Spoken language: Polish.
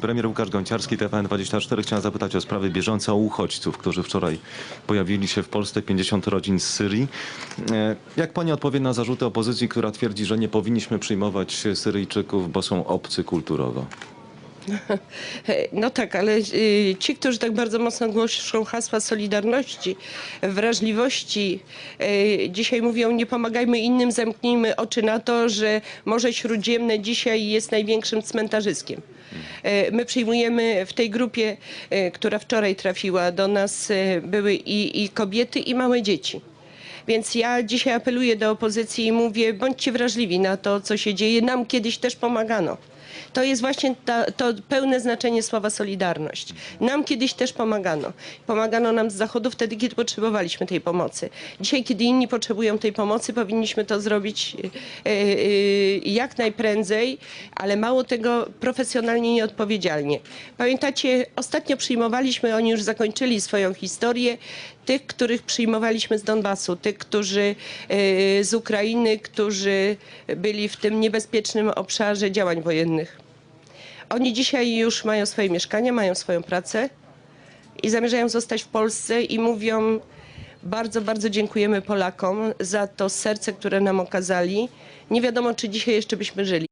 Premier Łukasz Gąciarski, TVN24, chciałem zapytać o sprawy bieżące o uchodźców, którzy wczoraj pojawili się w Polsce, 50 rodzin z Syrii. E, Jak pani odpowie na zarzuty opozycji, która twierdzi, że nie powinniśmy przyjmować Syryjczyków, bo są obcy kulturowo? No tak, ale y, ci, którzy tak bardzo mocno głoszą hasła solidarności, wrażliwości, y, dzisiaj mówią nie pomagajmy innym, zamknijmy oczy na to, że Morze Śródziemne dzisiaj jest największym cmentarzyskiem. Y, My przyjmujemy w tej grupie, która wczoraj trafiła do nas, były i, i kobiety, i małe dzieci. Więc ja dzisiaj apeluję do opozycji i mówię, bądźcie wrażliwi na to, co się dzieje. Nam kiedyś też pomagano. To jest właśnie ta, to pełne znaczenie słowa solidarność. Nam kiedyś też pomagano. Pomagano nam z zachodu wtedy, kiedy potrzebowaliśmy tej pomocy. Dzisiaj, kiedy inni potrzebują tej pomocy, powinniśmy to zrobić e, e, jak najprędzej, ale mało tego profesjonalnie i nieodpowiedzialnie. Pamiętacie, ostatnio przyjmowaliśmy, oni już zakończyli swoją historię, tych, których przyjmowaliśmy z Donbasu, tych, którzy e, z Ukrainy, którzy byli w tym niebezpiecznym obszarze działań wojennych. Oni dzisiaj już mają swoje mieszkania, mają swoją pracę i zamierzają zostać w Polsce i mówią bardzo, bardzo dziękujemy Polakom za to serce, które nam okazali. Nie wiadomo, czy dzisiaj jeszcze byśmy żyli.